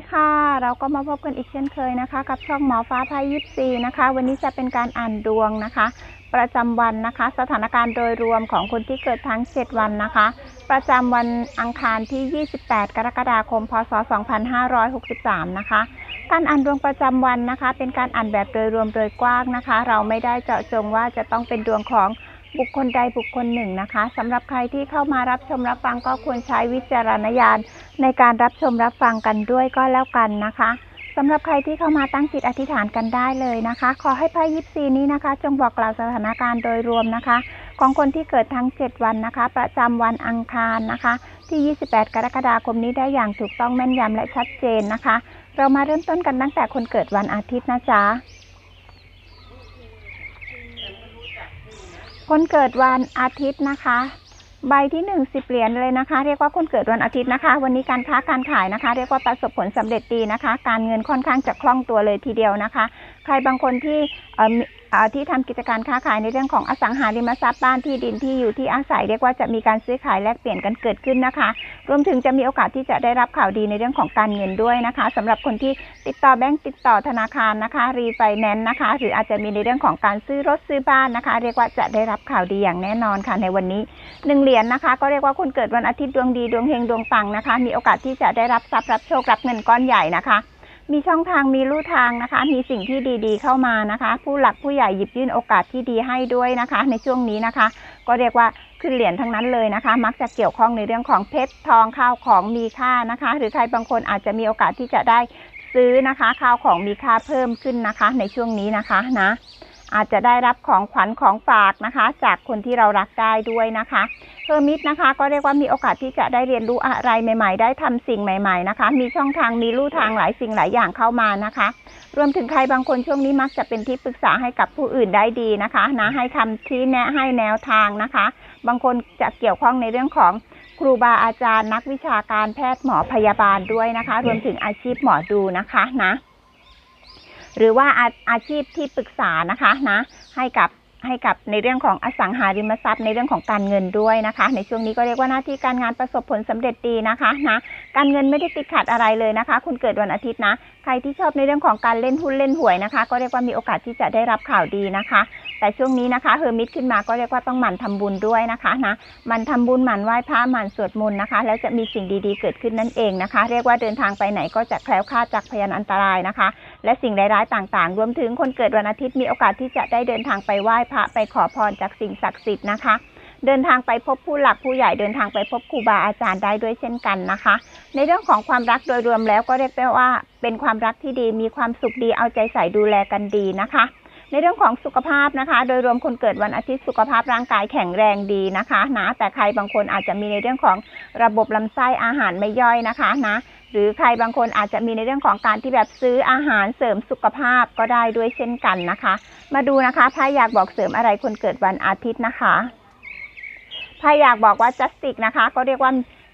ดีค่ะ เราก็มาพบกันอีกเช่นเคยนะคะ กับช่องหมอฟ้าไพายยิปซีนะคะ วันนี้จะเป็นการอ่านดวงนะคะ ประจำวันนะคะ สถานการณ์โดยรวมของคนที่เกิดทั้ง 7 วันนะคะ ประจำวันอังคารที่ 28 กรกฎาคม พศ 2563 นะคะ การอ่านดวงประจำวันนะคะ เป็นการอ่านแบบโดยรวมโดยกว้างนะคะ เราไม่ได้เจาะจงว่าจะต้องเป็นดวงของ บุคคลใดบุคคลหนึ่งนะคะสำหรับใครที่เข้ามารับชมรับฟังก็ควรใช้วิจารณญาณในการรับชมรับฟังกันด้วยก็แล้วกันนะคะสำหรับใครที่เข้ามาตั้งจิตอธิษฐานกันได้เลยนะคะ ขอให้ไพ่ยิปซีนี้นะคะ จงบอกกล่าวสถานการณ์โดยรวมนะคะ ของคนที่เกิดทั้ง 7 วันนะคะ ประจำวันอังคารนะคะ ที่ 28 กรกฎาคมนี้ได้อย่างถูกต้องแม่นยำและชัดเจนนะคะ เรามาเริ่มต้นกันตั้งแต่คนเกิดวันอาทิตย์นะจ๊ะ คนเกิดวันอาทิตย์นะคะ ใบที่หนึ่งสิบเหรียญเลยนะคะ เรียกว่าคนเกิดวันอาทิตย์นะคะ วันนี้การค้าการขายนะคะ เรียกว่าประสบผลสำเร็จดีนะคะ การเงินค่อนข้างจะคล่องตัวเลยทีเดียวนะคะ ใครบางคนที่ ที่ทำกิจการค้าขายในเรื่องของอสังหาริมทรัพย์บ้านที่ดินที่อยู่ที่อาศัยเรียกว่าจะมีการซื้อขายแลกเปลี่ยนกันเกิดขึ้นนะคะ รวมถึงจะมีโอกาสที่จะได้รับข่าวดีในเรื่องของการเงินด้วยนะคะสำหรับคนที่ติดต่อแบงก์ติดต่อธนาคารนะคะรีไฟแนนซ์นะคะ หรืออาจจะมีในเรื่องของการซื้อรถซื้อบ้านนะคะ เรียกว่าจะได้รับข่าวดีอย่างแน่นอนค่ะในวันนี้หนึ่งเหรียญนะคะ ก็เรียกว่าคนเกิดวันอาทิตย์ดวงดีดวงเฮงดวงปังนะคะ มีโอกาสที่จะได้รับทรัพย์รับโชครับเงินก้อนใหญ่นะคะ มีช่องทางมีลู่ทางนะคะ มีสิ่งที่ดีๆเข้ามานะคะ ผู้หลักผู้ใหญ่หยิบยื่นโอกาสที่ดีให้ด้วยนะคะ ในช่วงนี้นะคะ ก็เรียกว่าขึ้นเหรียญทั้งนั้นเลยนะคะ มักจะเกี่ยวข้องในเรื่องของเพชรทองข้าวของมีค่านะคะ หรือใครบางคนอาจจะมีโอกาสที่จะได้ซื้อนะคะ ข้าวของมีค่าเพิ่มขึ้นนะคะ ในช่วงนี้นะคะนะอาจจะได้รับของขวัญของฝากนะคะ จากคนที่เรารักได้ด้วยนะคะ อร์มิตนะคะ ก็เรียกว่ามีโอกาสที่จะได้เรียนรู้อะไรใหม่ ๆ ได้ทำสิ่งใหม่ ๆนะคะ มีช่องทางมีลู่ทางหลายสิ่งหลายอย่างเข้ามานะคะ รวมถึงใครบางคนช่วงนี้มักจะเป็นที่ปรึกษาให้กับผู้อื่นได้ดีนะคะนะให้คำชี้แนะให้แนวทางนะคะ บางคนจะเกี่ยวข้องในเรื่องของครูบาอาจารย์นักวิชาการแพทย์หมอพยาบาลด้วยนะคะ รวมถึงอาชีพหมอดูนะคะนะ หรือว่าอาอาชีพที่ปรึกษานะคะนะ ให้กับ ให้กับในเรื่องของอสังหาริมทรัพย์ในเรื่องของการเงินด้วยนะคะ ในช่วงนี้ก็เรียกว่าหน้าที่การงานประสบผลสำเร็จดีนะคะนะการเงินไม่ได้ติดขัดอะไรเลยนะคะ คุณเกิดวันอาทิตย์นะ ใครที่ชอบในเรื่องของการเล่นหุ้นเล่นหวยนะคะ ก็เรียกว่ามีโอกาสที่จะได้รับข่าวดีนะคะ แต่ช่วงนี้นะคะเฮอร์มิตขึ้นมาก็เรียกว่าต้องหมั่นทำบุญด้วยนะคะนะหมันทำบุญหมั่นไหว้พระหมั่นสวดมนต์นะคะ แล้วจะมีสิ่งดีๆเกิดขึ้นนั่นเองนะคะ เรียกว่าเดินทางไปไหนก็จะแคล้วคลาดจากพยานอันตรายนะคะ และสิ่งร้ายๆต่างๆ รวมถึงคนเกิดวันอาทิตย์มีโอกาสที่จะได้เดินทางไปไหว้พระไปขอพรจากสิ่งศักดิ์สิทธิ์นะคะเดินทางไปพบผู้หลักผู้ใหญ่เดินทางไปพบครูบาอาจารย์ได้ด้วยเช่นกันนะคะ ในเรื่องของความรักโดยรวมแล้วก็เรียกได้ว่าเป็นความรักที่ดีมีความสุขดีเอาใจใส่ดูแลกันดีนะคะ ในเรื่องของสุขภาพนะคะ โดยรวมคนเกิดวันอาทิตย์สุขภาพร่างกายแข็งแรงดีนะคะนะแต่ใครบางคนอาจจะมีในเรื่องของระบบลำไส้อาหารไม่ย่อยนะคะนะหรือใครบางคนอาจจะมีในเรื่องของการที่แบบซื้ออาหารเสริมสุขภาพก็ได้ด้วยเช่นกันนะคะ มาดูนะคะไพ่อยากบอกเสริมอะไรคนเกิดวันอาทิตย์นะคะไพ่อยากบอกว่า justice นะคะ ก็เรียกว่า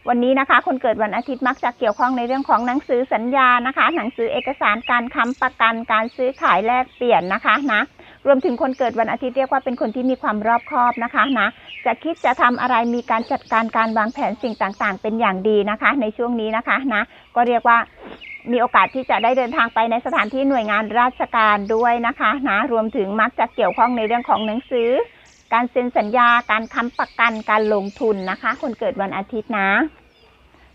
วันนี้นะคะ คนเกิดวันอาทิตย์มักจะเกี่ยวข้องในเรื่องของหนังสือสัญญานะคะ หนังสือเอกสารการค้ำประกันการซื้อขายแลกเปลี่ยนนะคะนะรวมถึงคนเกิดวันอาทิตย์เรียกว่าเป็นคนที่มีความรอบคอบนะคะนะจะคิดจะทำอะไรมีการจัดการการวางแผนสิ่งต่างๆ เป็นอย่างดีนะคะ ในช่วงนี้นะคะนะก็เรียกว่ามีโอกาสที่จะได้เดินทางไปในสถานที่หน่วยงานราชการด้วยนะคะนะรวมถึงมักจะเกี่ยวข้องในเรื่องของหนังสือ การเซ็นสัญญา การค้ำประกัน การลงทุนนะคะ คนเกิดวันอาทิตย์นะ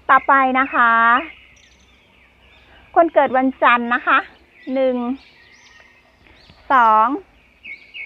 ต่อไปนะคะ คนเกิดวันจันทร์นะคะ หนึ่ง สอง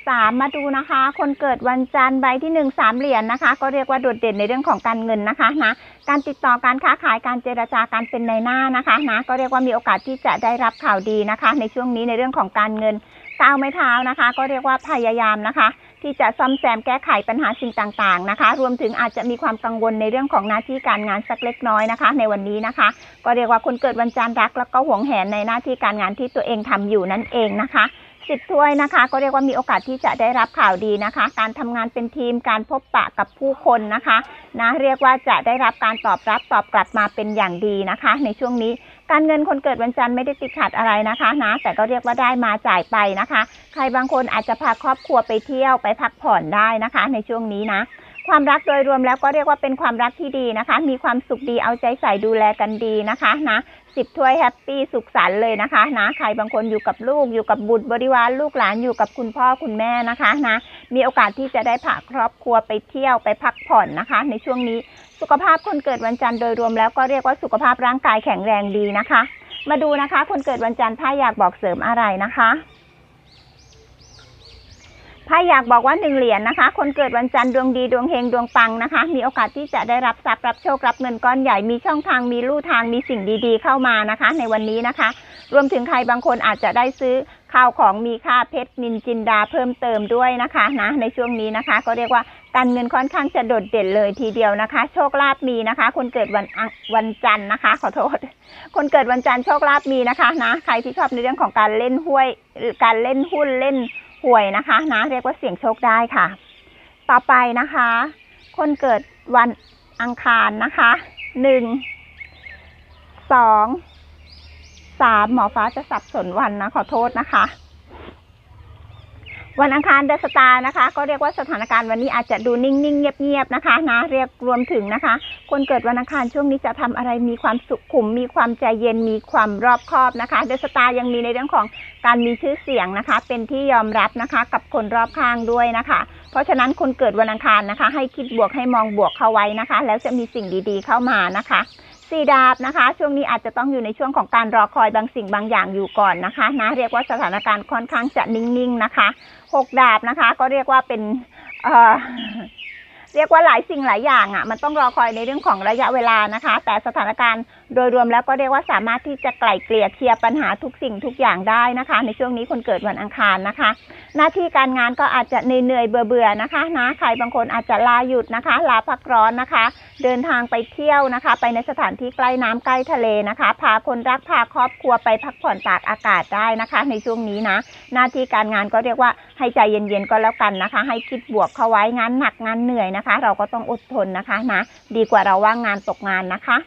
สามมาดูนะคะ คนเกิดวันจันทร์ใบที่หนึ่งสามเหรียญนะคะ ก็เรียกว่าโดดเด่นในเรื่องของการเงินนะคะนะ การติดต่อการค้าขาย การเจรจาการเป็นในหน้านะคะนะ ก็เรียกว่ามีโอกาสที่จะได้รับข่าวดีนะคะ ในช่วงนี้ในเรื่องของการเงินก้าวไม่เท้านะคะ ก็เรียกว่าพยายามนะคะ ที่จะซ่อมแซมแก้ไขปัญหาสิ่งต่างๆนะคะ รวมถึงอาจจะมีความกังวลในเรื่องของหน้าที่การงานสักเล็กน้อยนะคะ ในวันนี้นะคะ ก็เรียกว่าคนเกิดวันจันทร์รัก แล้วก็หวงแหนในหน้าที่การงานที่ตัวเองทำอยู่นั่นเองนะคะสิบถ้วยนะคะ ก็เรียกว่ามีโอกาสที่จะได้รับข่าวดีนะคะ การทำงานเป็นทีมการพบปะกับผู้คนนะคะนะเรียกว่าจะได้รับการตอบรับตอบกลับมาเป็นอย่างดีนะคะ ในช่วงนี้ การเงินคนเกิดวันจันทร์ไม่ได้ติดขัดอะไรนะคะนะ แต่ก็เรียกว่าได้มาจ่ายไปนะคะ ใครบางคนอาจจะพาครอบครัวไปเที่ยวไปพักผ่อนได้นะคะ ในช่วงนี้นะ ความรักโดยรวมแล้วก็เรียกว่าเป็นความรักที่ดีนะคะ มีความสุขดีเอาใจใส่ดูแลกันดีนะคะนะสิบถ้วยแฮปปี้สุขสันต์เลยนะคะนะใครบางคนอยู่กับลูกอยู่กับบุตรบริวารลูกหลานอยู่กับคุณพ่อคุณแม่นะคะนะมีโอกาสที่จะได้พาครอบครัวไปเที่ยวไปพักผ่อนนะคะ ในช่วงนี้ สุขภาพคนเกิดวันจันทร์โดยรวมแล้วก็เรียกว่าสุขภาพร่างกายแข็งแรงดีนะคะ มาดูนะคะ คนเกิดวันจันทร์ถ้าอยากบอกเสริมอะไรนะคะไพ่อยากบอกว่าหนึ่งเหรียญนะคะ คนเกิดวันจันทร์ดวงดีดวงเฮงดวงปังนะคะ มีโอกาสที่จะได้รับทรัพย์รับโชครับเงินก้อนใหญ่มีช่องทางมีลู่ทางมีสิ่งดีๆ เข้ามานะคะ ในวันนี้นะคะ รวมถึงใครบางคนอาจจะได้ซื้อ ข้าวของมีค่าเพชรนินจินดาเพิ่มเติมด้วยนะคะนะในช่วงนี้นะคะ ก็เรียกว่าการเงินค่อนข้างจะโดดเด่นเลยทีเดียวนะคะ โชคลาภมีนะคะ คนเกิดวันวันจันทร์นะคะ ขอโทษ คนเกิดวันจันทร์โชคลาภมีนะคะนะใครที่ชอบในเรื่องของการเล่นห้วย การเล่นหุ้นเล่นหวยนะคะนะเรียกว่าเสี่ยงโชคได้ค่ะ ต่อไปนะคะ คนเกิดวันอังคารนะคะหนึ่งสอง สามหมอฟ้าจะสับสนวันนะ ขอโทษนะคะ วันอังคารเดอะสตาร์นะคะ ก็เรียกว่าสถานการณ์วันนี้อาจจะดูนิ่งๆ เงียบๆนะคะนะเรียกรวมถึงนะคะ คนเกิดวันอังคารช่วงนี้จะทำอะไรมีความสุขุม มีความใจเย็นมีความรอบคอบนะคะเดอะสตาร์ยังมีในเรื่องของการมีชื่อเสียงนะคะ เป็นที่ยอมรับนะคะ กับคนรอบข้างด้วยนะคะ เพราะฉะนั้นคนเกิดวันอังคารนะคะ ให้คิดบวกให้มองบวกเข้าไว้นะคะ แล้วจะมีสิ่งดีๆเข้ามานะคะ สี่ดาบนะคะ ช่วงนี้อาจจะต้องอยู่ในช่วงของการรอคอยบางสิ่งบางอย่างอยู่ก่อนนะคะนะเรียกว่าสถานการณ์ค่อนข้างจะนิ่งๆนะคะหกดาบนะคะ ก็เรียกว่าเป็นเอ่อ เรียกว่าหลายสิ่งหลายอย่างอะมันต้องรอคอยในเรื่องของระยะเวลานะคะ แต่สถานการณ์โดยรวมแล้วก็เรียกว่าสามารถที่จะไกล่เกลี่ยเคลียร์ปัญหาทุกสิ่งทุกอย่างได้นะคะ ในช่วงนี้คนเกิดวันอังคารนะคะ หน้าที่การงานก็อาจจะเหนื่อยๆเบื่อนะคะนะใครบางคนอาจจะลาหยุดนะคะ ลาพักร้อนนะคะ เดินทางไปเที่ยวนะคะ ไปในสถานที่ใกล้น้ำใกล้ทะเลนะคะ พาคนรักพาครอบครัวไปพักผ่อนตากอากาศได้นะคะ ในช่วงนี้นะหน้าที่การงานก็เรียกว่าให้ใจเย็นๆก็แล้วกันนะคะ ให้คิดบวกเข้าไว้งานหนักงานเหนื่อยนะคะเราก็ต้องอดทนนะคะนะดีกว่าเราว่างงานตกงานนะคะ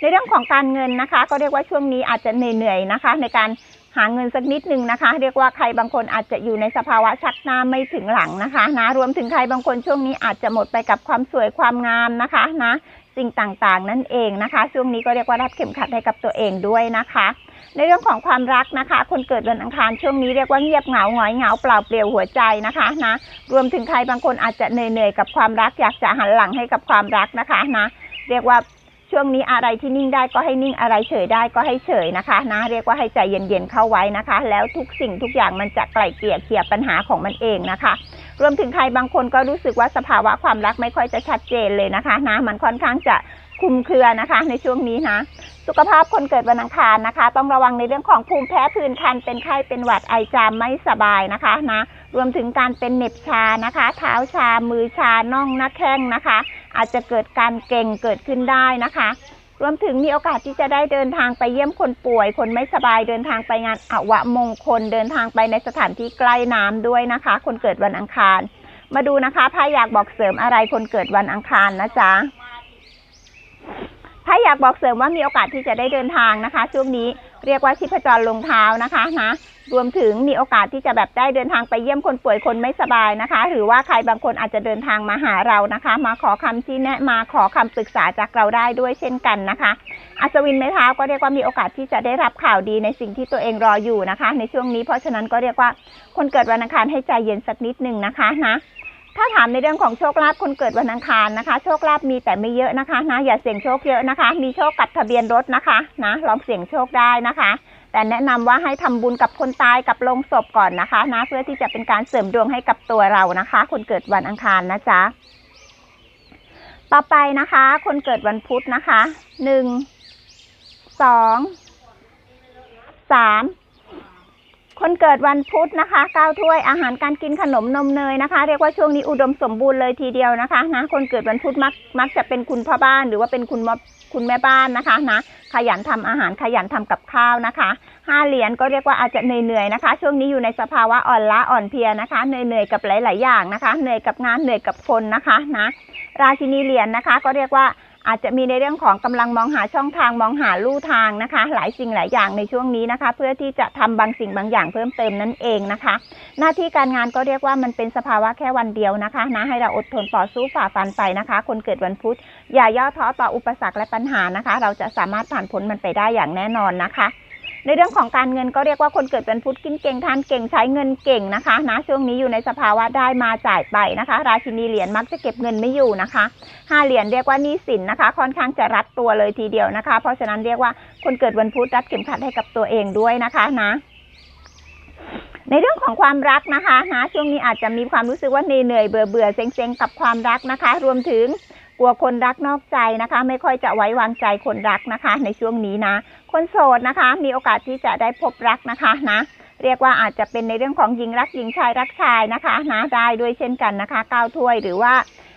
ในเรื่องของการเงินนะคะ ก็เรียกว่าช่วงนี้อาจจะเหนื่อยๆนะคะ ในการหาเงินสักนิดนึงนะคะ เรียกว่าใครบางคนอาจจะอยู่ในสภาวะชักหน้าไม่ถึงหลังนะคะนะรวมถึงใครบางคนช่วงนี้อาจจะหมดไปกับความสวยความงามนะคะนะสิ่งต่างๆนั่นเองนะคะ ช่วงนี้ก็เรียกว่ารัดเข็มขัดให้กับตัวเองด้วยนะคะ ในเรื่องของความรักนะคะ คนเกิดวันอังคารช่วงนี้เรียกว่าเงียบเหงาหงอยเหงาเปล่าเปลี่ยวหัวใจนะคะนะรวมถึงใครบางคนอาจจะเหนื่อยๆกับความรักอยากจะหันหลังให้กับความรักนะคะนะเรียกว่าช่วงนี้อะไรที่นิ่งได้ก็ให้นิ่งอะไรเฉยได้ก็ให้เฉยนะคะนะเรียกว่าให้ใจเย็นๆเข้าไว้นะคะ แล้วทุกสิ่งทุกอย่างมันจะไกล่เกลี่ยเคลียร์ปัญหาของมันเองนะคะ รวมถึงใครบางคนก็รู้สึกว่าสภาวะความรักไม่ค่อยจะชัดเจนเลยนะคะนะมันค่อนข้างจะคลุมเครือนะคะ ในช่วงนี้นะสุขภาพคนเกิดวันอังคารนะคะ ต้องระวังในเรื่องของภูมิแพ้ผื่นคันเป็นไข้เป็นหวัดไอจามไม่สบายนะคะนะรวมถึงการเป็นเหน็บชานะคะ เท้าชามือชาน่องหน้าแข้งนะคะ อาจจะเกิดการเก่งเกิดขึ้นได้นะคะ รวมถึงมีโอกาสที่จะได้เดินทางไปเยี่ยมคนป่วย คนไม่สบายเดินทางไปงานอวมงคล เดินทางไปในสถานที่ใกล้น้ำด้วยนะคะ คนเกิดวันอังคาร มาดูนะคะไพ่อยากบอกเสริมอะไรคนเกิดวันอังคารนะจ๊ะไพ่อยากบอกเสริมว่ามีโอกาสที่จะได้เดินทางนะคะ ช่วงนี้ เรียกว่าชีพจรลงเท้านะคะนะรวมถึงมีโอกาสที่จะแบบได้เดินทางไปเยี่ยมคนป่วยคนไม่สบายนะคะ หรือว่าใครบางคนอาจจะเดินทางมาหาเรานะคะ มาขอคำชี้แนะมาขอคำปรึกษาจากเราได้ด้วยเช่นกันนะคะ อัศวินไม้เท้าก็เรียกว่ามีโอกาสที่จะได้รับข่าวดีในสิ่งที่ตัวเองรออยู่นะคะ ในช่วงนี้เพราะฉะนั้นก็เรียกว่าคนเกิดวันอังคารให้ใจเย็นสักนิดหนึ่งนะคะนะ ถ้าถามในเรื่องของโชคลาภคนเกิดวันอังคารนะคะ โชคลาภมีแต่ไม่เยอะนะคะนะอย่าเสี่ยงโชคเยอะนะคะ มีโชคกับทะเบียนรถนะคะนะลองเสี่ยงโชคได้นะคะ แต่แนะนำว่าให้ทำบุญกับคนตายกับโลงศพก่อนนะคะนะเพื่อที่จะเป็นการเสริมดวงให้กับตัวเรานะคะ คนเกิดวันอังคารนะจ๊ะต่อไปนะคะ คนเกิดวันพุธนะคะหนึ่งสองสาม คนเกิดวันพุธนะคะก้าถ้วยอาหารการกินขนมนมเนยนะคะ เรียกว่าช่วงนี้อุดมสมบูรณ์เลยทีเดียวนะคะนะคนเกิดวันพุธมักมักจะเป็นคุณพ่อบ้านหรือว่าเป็นคุณมคุณแม่บ้านนะคะนะขยันทำอาหารขยันทำกับข้าวนะคะห้าเหรียญก็เรียกว่าอาจจะเหนื่อยๆนะคะ ช่วงนี้อยู่ในสภาวะอ่อนล้าอ่อนเพลียนะคะเหนื่อยๆกับหลาย ๆ อย่างนะคะเหนื่อยกับงานเหนื่อยกับคนนะคะนะราชินีเหรียญนะคะ ก็เรียกว่า อาจจะมีในเรื่องของกำลังมองหาช่องทางมองหาลู่ทางนะคะ หลายสิ่งหลายอย่างในช่วงนี้นะคะ เพื่อที่จะทำบางสิ่งบางอย่างเพิ่มเติมนั่นเองนะคะ หน้าที่การงานก็เรียกว่ามันเป็นสภาวะแค่วันเดียวนะคะนะให้เราอดทนต่อสู้ฝ่าฟันไปนะคะ คนเกิดวันพุธอย่าย่อท้อต่ออุปสรรคและปัญหานะคะ เราจะสามารถผ่านพ้นมันไปได้อย่างแน่นอนนะคะ ในเรื่องของการเงินก็เรียกว่าคนเกิดวันพุธกินเก่งทานเก่งใช้เงินเก่งนะคะนะช่วงนี้อยู่ในสภาวะได้มาจ่ายไปนะคะ ราชินีเหรียญมักจะเก็บเงินไม่อยู่นะคะห้าเหรียญเรียกว่านี้สินนะคะ ค่อนข้างจะรัดตัวเลยทีเดียวนะคะ เพราะฉะนั้นเรียกว่าคนเกิดวันพุธรัดเข็มขัดให้กับตัวเองด้วยนะคะนะในเรื่องของความรักนะคะนะช่วงนี้อาจจะมีความรู้สึกว่าเหนื่อยเบื่อเบื่อเซ็งๆกับความรักนะคะ รวมถึง ลัวคนรักนอกใจนะคะ ไม่ค่อยจะไว้วางใจคนรักนะคะ ในช่วงนี้นะ คนโสดนะคะ มีโอกาสที่จะได้พบรักนะคะนะ เรียกว่าอาจจะเป็นในเรื่องของหญิงรักหญิงชายรักชายนะคะนะได้ด้วยเช่นกันนะคะก้าวถ้วยหรือว่า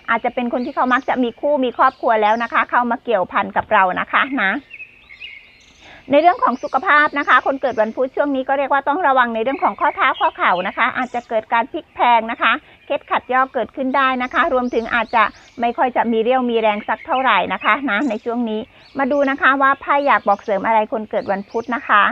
อาจจะเป็นคนที่เขามักจะมีคู่มีครอบครัวแล้วนะคะ เข้ามาเกี่ยวพันกับเรานะคะนะในเรื่องของสุขภาพนะคะ คนเกิดวันพุธช่วงนี้ก็เรียกว่าต้องระวังในเรื่องของข้อเท้าข้อเข่านะคะ อาจจะเกิดการพลิกแพงนะคะ เคล็ดขัดย่อเกิดขึ้นได้นะคะ รวมถึงอาจจะไม่ค่อยจะมีเรี่ยวมีแรงสักเท่าไหร่นะคะนะในช่วงนี้ มาดูนะคะว่าไพ่อยากบอกเสริมอะไรคนเกิดวันพุธนะคะ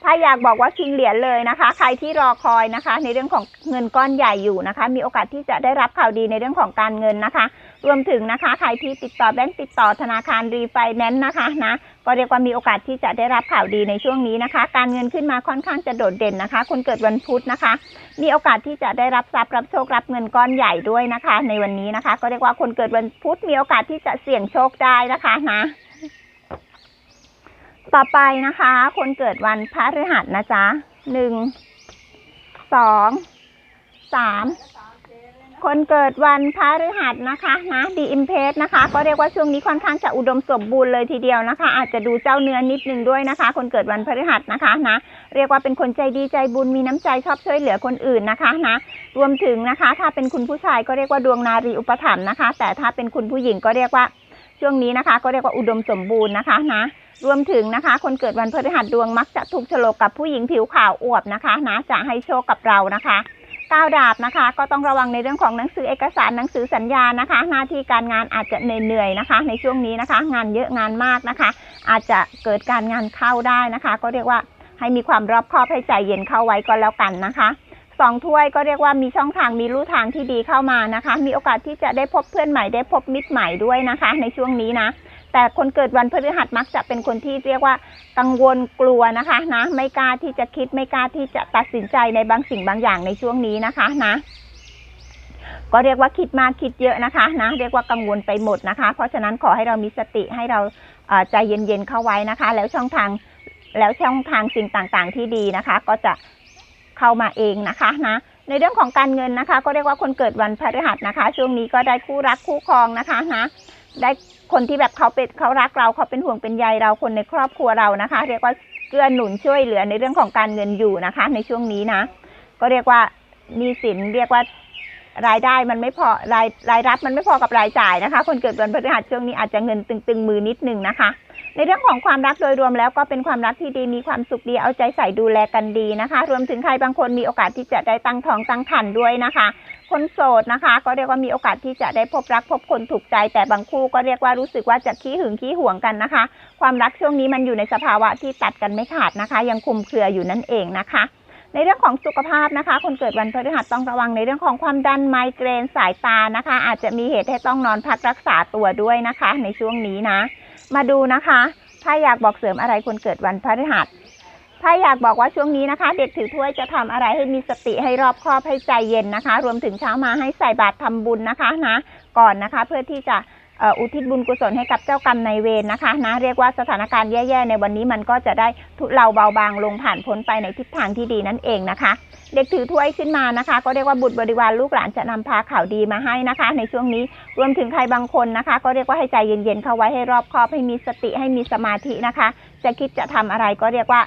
ไพ่อยากบอกว่าคิงเหรียญเลยนะคะ ใครที่รอคอยนะคะ ในเรื่องของเงินก้อนใหญ่อยู่นะคะ มีโอกาสที่จะได้รับข่าวดีในเรื่องของการเงินนะคะ รวมถึงนะคะใครที่ติดต่อแบงก์ติดต่อธนาคารรีไฟแนนซ์นะคะนะก็เรียกว่ามีโอกาสที่จะได้รับข่าวดีในช่วงนี้นะคะ การเงินขึ้นมาค่อนข้างจะโดดเด่นนะคะ คนเกิดวันพุธนะคะ มีโอกาสที่จะได้รับทรัพย์รับโชครับเงินก้อนใหญ่ด้วยนะคะ ในวันนี้นะคะ ก็เรียกว่าคนเกิดวันพุธมีโอกาสที่จะเสี่ยงโชคได้นะคะนะต่อไปนะคะ คนเกิดวันพฤหัสนะจ๊ะหนึ่งสองสาม คนเกิดวันพฤหัสนะคะนะดีอิมเพสนะคะ ก็เรียกว่าช่วงนี้ค่อนข้างจะอุดมสมบูรณ์เลยทีเดียวนะคะ อาจจะดูเจ้าเนื้อนิดนึงด้วยนะคะ คนเกิดวันพฤหัสนะคะนะเรียกว่าเป็นคนใจดีใจบุญมีน้ำใจชอบช่วยเหลือคนอื่นนะคะนะรวมถึงนะคะ ถ้าเป็นคุณผู้ชายก็เรียกว่าดวงนารีอุปถัมภ์นะคะ แต่ถ้าเป็นคุณผู้หญิงก็เรียกว่าช่วงนี้นะคะก็เรียกว่าอุดมสมบูรณ์นะคะนะรวมถึงนะคะ คนเกิดวันพฤหัสดวงมักจะถูกฉลกกับผู้หญิงผิวขาวอวบนะคะนะจะให้โชคกับเรานะคะ ก้าวดาบนะคะ ก็ต้องระวังในเรื่องของหนังสือเอกสารหนังสือสัญญานะคะ หน้าที่การงานอาจจะเหนื่อยๆนะคะ ในช่วงนี้นะคะ งานเยอะงานมากนะคะ อาจจะเกิดการงานเข้าได้นะคะ ก็เรียกว่าให้มีความรอบคอบให้ใจเย็นเข้าไว้ก็แล้วกันนะคะสองถ้วยก็เรียกว่ามีช่องทางมีลู่ทางที่ดีเข้ามานะคะ มีโอกาสที่จะได้พบเพื่อนใหม่ได้พบมิตรใหม่ด้วยนะคะ ในช่วงนี้นะ แต่คนเกิดวันพฤหัสมักจะเป็นคนที่เรียกว่ากังวลกลัวนะคะนะไม่กล้าที่จะคิดไม่กล้าที่จะตัดสินใจในบางสิ่งบางอย่างในช่วงนี้นะคะนะก็เรียกว่าคิดมากคิดเยอะนะคะนะเรียกว่ากังวลไปหมดนะคะ เพราะฉะนั้นขอให้เรามีสติให้เราใจเย็นๆเข้าไว้นะคะ แล้วช่องทางแล้วช่องทางสิ่งต่างๆที่ดีนะคะ ก็จะเข้ามาเองนะคะนะในเรื่องของการเงินนะคะ ก็เรียกว่าคนเกิดวันพฤหัสนะคะ ช่วงนี้ก็ได้คู่รักคู่ครองนะคะนะ ได้คนที่แบบเขาเป็นเขารักเราเขาเป็นห่วงเป็นใยเราคนในครอบครัวเรานะคะ เรียกว่าเกื้อหนุนช่วยเหลือในเรื่องของการเงินอยู่นะคะ ในช่วงนี้นะ ก็เรียกว่ามีสินเรียกว่า รายได้มันไม่พอรายรายรับมันไม่พอกับรายจ่ายนะคะ คนเกิดวันพฤหัสช่วงนี้อาจจะเงินตึงๆมือนิดนึงนะคะ ในเรื่องของความรักโดยรวมแล้วก็เป็นความรักที่ดีมีความสุขดีเอาใจใส่ดูแลกันดีนะคะ รวมถึงใครบางคนมีโอกาสที่จะได้ตั้งท้องตั้งครรภ์ด้วยนะคะ คนโสดนะคะ ก็เรียกว่ามีโอกาสที่จะได้พบรักพบคนถูกใจ แต่บางคู่ก็เรียกว่ารู้สึกว่าจะขี้หึงขี้หวงกันนะคะ ความรักช่วงนี้มันอยู่ในสภาวะที่ตัดกันไม่ขาดนะคะ ยังคุมเครืออยู่นั่นเองนะคะ ในเรื่องของสุขภาพนะคะ คนเกิดวันพฤหัสต้องระวังในเรื่องของความดันไมเกรนสายตานะคะ อาจจะมีเหตุให้ต้องนอนพักรักษาตัวด้วยนะคะ ในช่วงนี้นะ มาดูนะคะ ถ้าอยากบอกเสริมอะไรคนเกิดวันพฤหัสถ้าอยากบอกว่าช่วงนี้นะคะ เด็กถือถ้วยจะทำอะไรให้มีสติให้รอบคอบให้ใจเย็นนะคะ รวมถึงเช้ามาให้ใส่บาตรทำบุญนะคะนะ ก่อนนะคะเพื่อที่จะ อุทิศบุญกุศลให้กับเจ้ากรรมนายเวรนะคะนะเรียกว่าสถานการณ์แย่ๆในวันนี้มันก็จะได้ทุเลาเบาบางลงผ่านพ้นไปในทิศทางที่ดีนั่นเองนะคะ เด็กถือถ้วยขึ้นมานะคะ ก็เรียกว่าบุตรบริวารลูกหลานจะนำพาข่าวดีมาให้นะคะ ในช่วงนี้รวมถึงใครบางคนนะคะ ก็เรียกว่าให้ใจเย็นๆเข้าไว้ให้รอบคอบให้มีสติให้มีสมาธินะคะ จะคิดจะทำอะไรก็เรียกว่า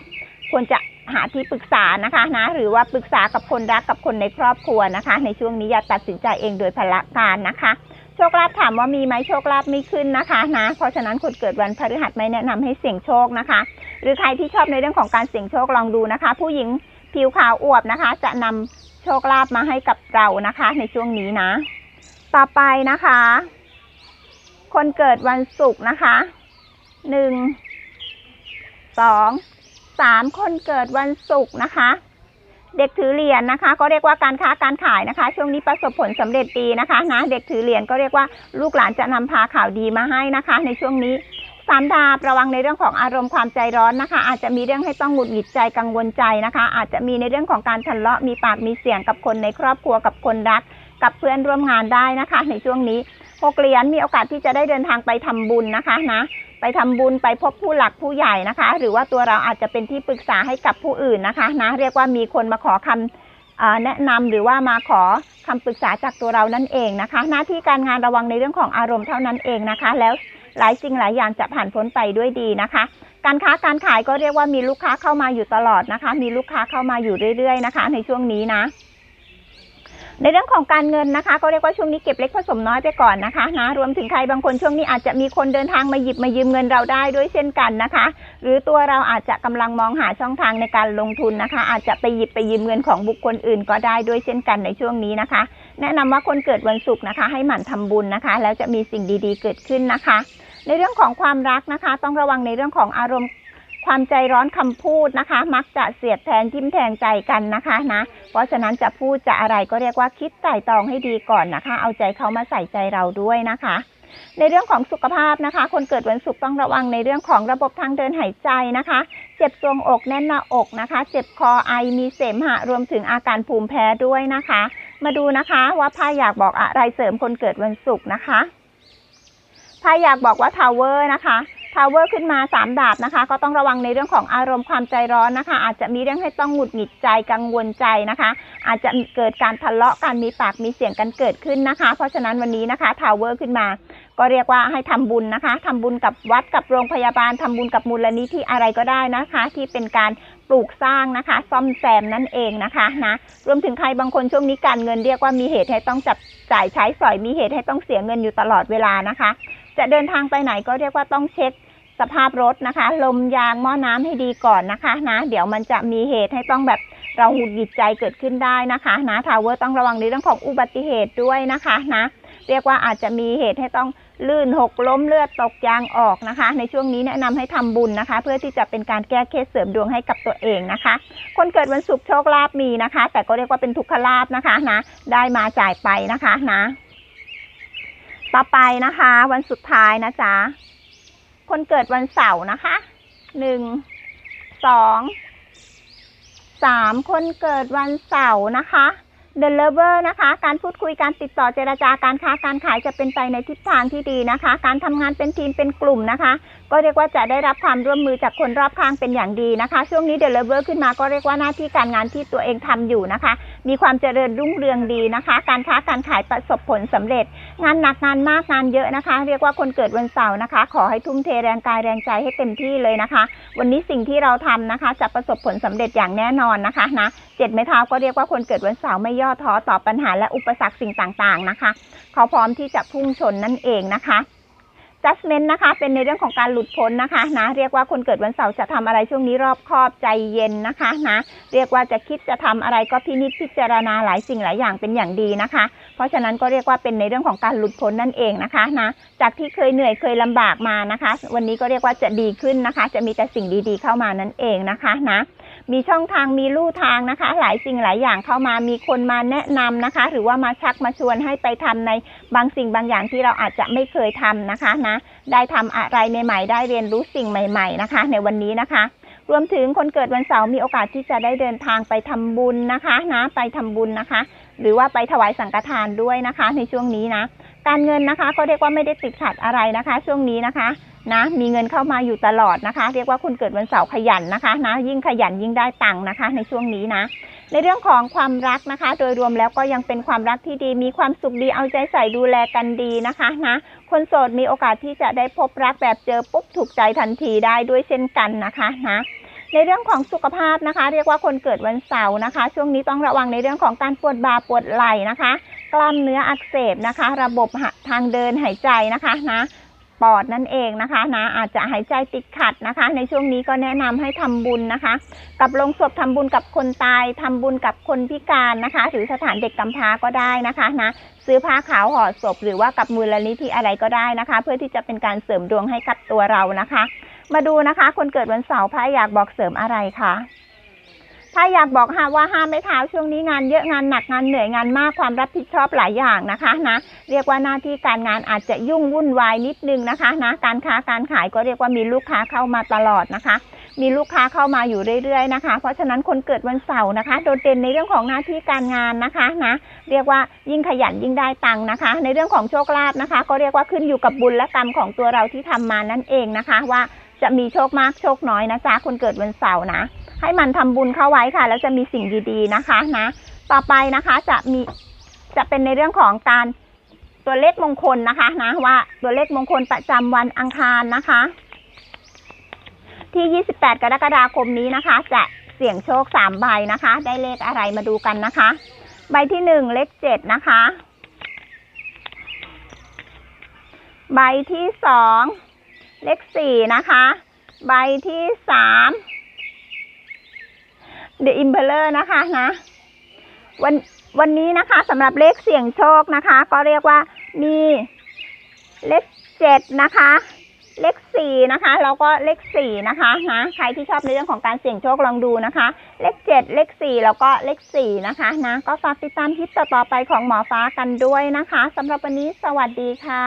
ควรจะหาที่ปรึกษานะคะนะหรือว่าปรึกษากับคนรักกับคนในครอบครัวนะคะ ในช่วงนี้อย่าตัดสินใจเองโดยพละการนะคะ โชคลาภถามว่ามีไหมโชคลาภไม่ขึ้นนะคะนะเพราะฉะนั้นคนเกิดวันพฤหัสไม่แนะนำให้เสี่ยงโชคนะคะ หรือใครที่ชอบในเรื่องของการเสี่ยงโชคลองดูนะคะ ผู้หญิงผิวขาวอวบนะคะ จะนำโชคลาภมาให้กับเรานะคะ ในช่วงนี้นะ ต่อไปนะคะ คนเกิดวันศุกร์นะคะหนึ่งสองสามคนเกิดวันศุกร์นะคะ เด็กถือเหรียญนะคะ ก็เรียกว่าการค้าการขายนะคะ ช่วงนี้ประสบผลสำเร็จดีนะคะนะเด็กถือเหรียญก็เรียกว่าลูกหลานจะนำพาข่าวดีมาให้นะคะ ในช่วงนี้สามดาบระวังในเรื่องของอารมณ์ความใจร้อนนะคะ อาจจะมีเรื่องให้ต้องหงุดหงิดใจกังวลใจนะคะ อาจจะมีในเรื่องของการทะเลาะมีปากมีเสียงกับคนในครอบครัวกับคนรัก กับเพื่อนร่วมงานได้นะคะ ในช่วงนี้ หกเหรียญมีโอกาสที่จะได้เดินทางไปทำบุญนะคะนะ ไปทำบุญไปพบผู้หลักผู้ใหญ่นะคะ หรือว่าตัวเราอาจจะเป็นที่ปรึกษาให้กับผู้อื่นนะคะนะเรียกว่ามีคนมาขอคำอ่าแนะนำหรือว่ามาขอคำปรึกษาจากตัวเรานั่นเองนะคะ หน้าที่การงานระวังในเรื่องของอารมณ์เท่านั้นเองนะคะ แล้วหลายสิ่งหลายอย่างจะผ่านพ้นไปด้วยดีนะคะ การค้าการขายก็เรียกว่ามีลูกค้าเข้ามาอยู่ตลอดนะคะ มีลูกค้าเข้ามาอยู่เรื่อยๆนะคะ ในช่วงนี้นะ ในเรื่องของการเงินนะคะก็เรียกว่าช่วงนี้เก็บเล็กผสมน้อยไปก่อนนะคะนะรวมถึงใครบางคนช่วงนี้อาจจะมีคนเดินทางมาหยิบมายืมเงินเราได้ด้วยเช่นกันนะคะ หรือตัวเราอาจจะกำลังมองหาช่องทางในการลงทุนนะคะ อาจจะไปหยิบไปยืมเงินของบุคคลอื่นก็ได้ด้วยเช่นกันในช่วงนี้นะคะ แนะนำว่าคนเกิดวันศุกร์นะคะ ให้หมั่นทำบุญนะคะ แล้วจะมีสิ่งดีๆเกิดขึ้นนะคะ ในเรื่องของความรักนะคะ ต้องระวังในเรื่องของอารมณ์ ความใจร้อนคำพูดนะคะ มักจะเสียดแทงทิมแทงใจกันนะคะนะ เพราะฉะนั้นจะพูดจะอะไรก็เรียกว่าคิดไต่ตองให้ดีก่อนนะคะ เอาใจเขามาใส่ใจเราด้วยนะคะ ในเรื่องของสุขภาพนะคะ คนเกิดวันศุกร์ต้องระวังในเรื่องของระบบทางเดินหายใจนะคะ เจ็บทรวงอกแน่นหน้าอกนะคะ เจ็บคอไอมีเสมหะรวมถึงอาการภูมิแพ้ด้วยนะคะ มาดูนะคะว่าพ่าอยากบอกอะไรเสริมคนเกิดวันศุกร์นะคะพ่าอยากบอกว่าทาวเวอร์นะคะ ทาวเวอร์ขึ้นมาสามดาบนะคะ ก็ต้องระวังในเรื่องของอารมณ์ความใจร้อนนะคะ อาจจะมีเรื่องให้ต้องหงุดหงิดใจกังวลใจนะคะ อาจจะเกิดการทะเลาะกันมีปากมีเสียงกันเกิดขึ้นนะคะ เพราะฉะนั้นวันนี้นะคะทาวเวอร์ขึ้นมา ก็เรียกว่าให้ทำบุญนะคะทำบุญกับวัดกับโรงพยาบาลทำบุญกับมูลนิธิอะไรก็ได้นะคะ ที่เป็นการปลูกสร้างนะคะ ซ่อมแซมนั่นเองนะคะนะรวมถึงใครบางคนช่วงนี้การเงินเรียกว่ามีเหตุให้ต้องจับจ่ายใช้สอยมีเหตุให้ต้องเสียเงินอยู่ตลอดเวลานะคะ จะเดินทางไปไหนก็เรียกว่าต้องเช็ค สภาพรถนะคะ ลมยางหม้อน้ำให้ดีก่อนนะคะนะเดี๋ยวมันจะมีเหตุให้ต้องแบบเราหุดหงิดใจเกิดขึ้นได้นะคะนะทาวเวอร์ต้องระวังในเรื่องของอุบัติเหตุด้วยนะคะนะเรียกว่าอาจจะมีเหตุให้ต้องลื่นหกล้มเลือดตกยางออกนะคะ ในช่วงนี้แนะนำให้ทำบุญนะคะ เพื่อที่จะเป็นการแก้เคสเสริมดวงให้กับตัวเองนะคะ คนเกิดวันศุกร์โชคลาภมีนะคะ แต่ก็เรียกว่าเป็นทุกขลาภนะคะนะ ได้มาจ่ายไปนะคะนะ ต่อไปนะคะ วันสุดท้ายนะจ๊ะ คนเกิดวันเสาร์นะคะหนึ่งสองสามคนเกิดวันเสาร์นะคะ The Lover นะคะ การพูดคุยการติดต่อเจรจาการค้าการขายจะเป็นไปในทิศทางที่ดีนะคะ การทำงานเป็นทีมเป็นกลุ่มนะคะก็เรียกว่าจะได้รับความร่วมมือจากคนรอบข้างเป็นอย่างดีนะคะ ช่วงนี้ The Lover ขึ้นมาก็เรียกว่าหน้าที่การงานที่ตัวเองทำอยู่นะคะ มีความเจริญรุ่งเรืองดีนะคะ การค้าการขายประสบผลสำเร็จ งานหนักงานมากงานเยอะนะคะ เรียกว่าคนเกิดวันเสาร์นะคะ ขอให้ทุ่มเทแรงกายแรงใจให้เต็มที่เลยนะคะ วันนี้สิ่งที่เราทำนะคะจะประสบผลสำเร็จอย่างแน่นอนนะคะนะเจ็ดไม้เท้าก็เรียกว่าคนเกิดวันเสาร์ไม่ย่อท้อต่อปัญหาและอุปสรรคสิ่งต่างๆนะคะ เขาพร้อมที่จะพุ่งชนนั่นเองนะคะ judgment นะคะ เป็นในเรื่องของการหลุดพ้นนะคะนะเรียกว่าคนเกิดวันเสาร์จะทำอะไรช่วงนี้รอบคอบใจเย็นนะคะนะเรียกว่าจะคิดจะทำอะไรก็พินิจพิจารณาหลายสิ่งหลายอย่างเป็นอย่างดีนะคะ เพราะฉะนั้นก็เรียกว่าเป็นในเรื่องของการหลุดพ้นนั่นเองนะคะนะจากที่เคยเหนื่อยเคยลำบากมานะคะ วันนี้ก็เรียกว่าจะดีขึ้นนะคะ จะมีแต่สิ่งดีๆ เข้ามานั่นเองนะคะนะ มีช่องทางมีลู่ทางนะคะ หลายสิ่งหลายอย่างเข้ามามีคนมาแนะนำนะคะ หรือว่ามาชักมาชวนให้ไปทำในบางสิ่งบางอย่างที่เราอาจจะไม่เคยทำนะคะนะได้ทำอะไรใหม่ๆ ได้เรียนรู้สิ่งใหม่ ๆนะคะ ในวันนี้นะคะรวมถึงคนเกิดวันเสาร์มีโอกาสที่จะได้เดินทางไปทำบุญนะคะนะไปทำบุญนะคะ หรือว่าไปถวายสังฆทานด้วยนะคะ ในช่วงนี้นะ การเงินนะคะก็เรียกว่าไม่ได้ติดขัดอะไรนะคะ ช่วงนี้นะคะ นะ มีเงินเข้ามาอยู่ตลอดนะคะ เรียกว่าคุณเกิดวันเสาร์ขยันนะคะนะ ยิ่งขยันยิ่งได้ตังค์นะคะ ในช่วงนี้นะ ในเรื่องของความรักนะคะ โดยรวมแล้วก็ยังเป็นความรักที่ดี มีความสุขดี เอาใจใส่ดูแลกันดีนะคะนะ คนโสดมีโอกาสที่จะได้พบรักแบบเจอปุ๊บถูกใจทันทีได้ด้วยเช่นกันนะคะนะในเรื่องของสุขภาพนะคะ เรียกว่าคนเกิดวันเสาร์นะคะ ช่วงนี้ต้องระวังในเรื่องของการปวดบ่าปวดไหล่นะคะ กล้ามเนื้ออักเสบนะคะ ระบบทางเดินหายใจนะคะนะ ปอดนั่นเองนะคะนะอาจจะหายใจติดขัดนะคะ ในช่วงนี้ก็แนะนำให้ทำบุญนะคะ กับโรงศพทำบุญกับคนตายทำบุญกับคนพิการนะคะ หรือสถานเด็กกำพร้าก็ได้นะคะนะซื้อผ้าขาวห่อศพ หรือว่ากับมูลนิธิอะไรก็ได้นะคะ เพื่อที่จะเป็นการเสริมดวงให้กับตัวเรานะคะ มาดูนะคะ คนเกิดวันเสาร์พระอยากบอกเสริมอะไรคะ ถ้าอยากบอกค่ะว่าห้ามไม่เท้าช่วงนี้งานเยอะงานหนักงานเหนื่อยงานมากความรับผิดชอบหลายอย่างนะคะนะเรียกว่าหน้าที่การงานอาจจะยุ่งวุ่นวายนิดนึงนะคะนะการค้าการขายก็เรียกว่ามีลูกค้าเข้ามาตลอดนะคะ มีลูกค้าเข้ามาอยู่เรื่อยๆนะคะ เพราะฉะนั้นคนเกิดวันเสาร์นะคะ โดดเด่นในเรื่องของหน้าที่การงานนะคะนะเรียกว่ายิ่งขยันยิ่งได้ตังค์นะคะ ในเรื่องของโชคลาภนะคะ ก็เรียกว่าขึ้นอยู่กับบุญและกรรมของตัวเราที่ทำมานั่นเองนะคะ ว่าจะมีโชคมากโชคน้อยนะจ๊ะคนเกิดวันเสาร์นะ ให้มันทำบุญเข้าไว้ค่ะ แล้วจะมีสิ่งดีๆนะคะนะ ต่อไปนะคะจะมีจะเป็นในเรื่องของการตัวเลขมงคลนะคะนะว่าตัวเลขมงคลประจำวันอังคารนะคะ ที่ 28 กรกฎาคมนี้นะคะ จะเสี่ยงโชค3ใบนะคะ ได้เลขอะไรมาดูกันนะคะ ใบที่1เลข7นะคะ ใบที่2เลข4นะคะ ใบที่3 The Impeller นะคะนะวันวันนี้นะคะสำหรับเลขเสี่ยงโชคนะคะ ก็เรียกว่ามีเลขเจ็ดนะคะ เลขสี่นะคะแล้วก็เลขสี่นะคะนะใครที่ชอบในเรื่องของการเสี่ยงโชคลองดูนะคะ เลขเจ็ดเลขสี่แล้วก็เลขสี่นะคะนะก็ฝากติดตามคลิปต่อๆไปของหมอฟ้ากันด้วยนะคะสำหรับวันนี้สวัสดีค่ะ